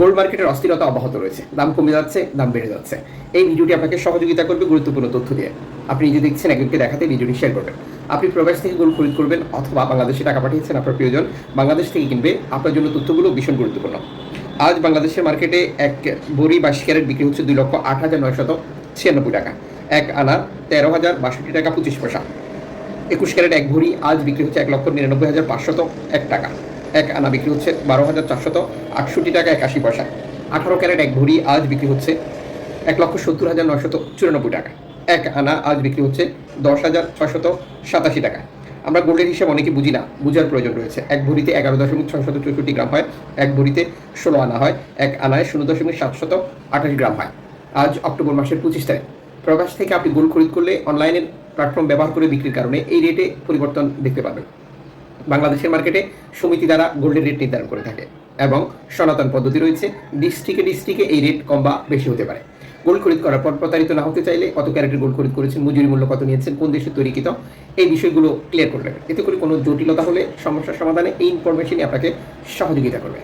Gold মার্কেটের অস্থিরতা অব্যাহত রয়েছে। দাম কমে যাচ্ছে, দাম বেড়ে যাচ্ছে। এই ভিডিওটি আপনাকে সহযোগিতা করবে গুরুত্বপূর্ণ তথ্য দিয়ে। আপনি নিজে দেখছেন একজনকে দেখাতে ভিডিওটি শেয়ার করবেন। আপনি প্রবাস থেকে গোল্ড খরিদ করবেন অথবা বাংলাদেশে টাকা পাঠিয়েছেন আপনার প্রিয়জন, বাংলাদেশ থেকে কিনবে। আপনার জন্য তথ্যগুলো ভীষণ গুরুত্বপূর্ণ। আজ বাংলাদেশের মার্কেটে এক বড়ি বা ক্যারেট বিক্রি হচ্ছে দুই লক্ষ আট হাজার নয়শত ছিয়ানব্বই টাকা। এক আনা তেরো হাজার বাষট্টি টাকা পঁচিশ পয়সা। একুশ ক্যারেট এক ভরি, আজ বিক্রি হচ্ছে এক লক্ষ নিরানব্বই হাজার পাঁচশত এক টাকা। এক আনা বিক্রি হচ্ছে বারো হাজার চারশত আটষট্টি টাকা একাশি পয়সা। আঠারো ক্যারেট এক ভরি আজ বিক্রি হচ্ছে এক লক্ষ সত্তর হাজার নয়শত চুরানব্বই টাকা। এক আনা আজ বিক্রি হচ্ছে দশ হাজার ছশত সাতাশি টাকা। আমরা গোল্ডের হিসাব অনেকে বুঝি না, বুঝার প্রয়োজন রয়েছে। এক ভরিতে এগারো দশমিক ছয়শত চৌষট্টি গ্রাম হয়, এক ভরিতে ষোলো আনা হয়, এক আনায় শূন্য দশমিক সাতশত আঠাশ গ্রাম হয়। আজ অক্টোবর মাসের পঁচিশ তারিখ। প্রকাশ থেকে আপনি গোল্ড খরিদ করলে অনলাইনের প্ল্যাটফর্ম ব্যবহার করে বিক্রির কারণে এই রেটে পরিবর্তন দেখতে পাবেন বাংলাদেশের মার্কেটে সমিতি দ্বারা গোল্ডের রেট নির্ধারণ করে থাকে এবং সনাতন পদ্ধতি রয়েছে ডিস্ট্রিক্টে ডিস্ট্রিক্টে এই রেট কম বা বেশি হতে পারে। গোল্ড খরিদ করার পর প্রতারিত না হতে চাইলে কত ক্যারেটের গোল্ড খরিদ করেছেন, মজুরি মূল্য কত নিয়েছেন, কোন দেশে তৈরিকৃত এই বিষয়গুলো ক্লিয়ার করে নেবেন এতে করে কোনো জটিলতা হলে সমস্যার সমাধানে এই ইনফরমেশনই আপনাকে সহযোগিতা করবে।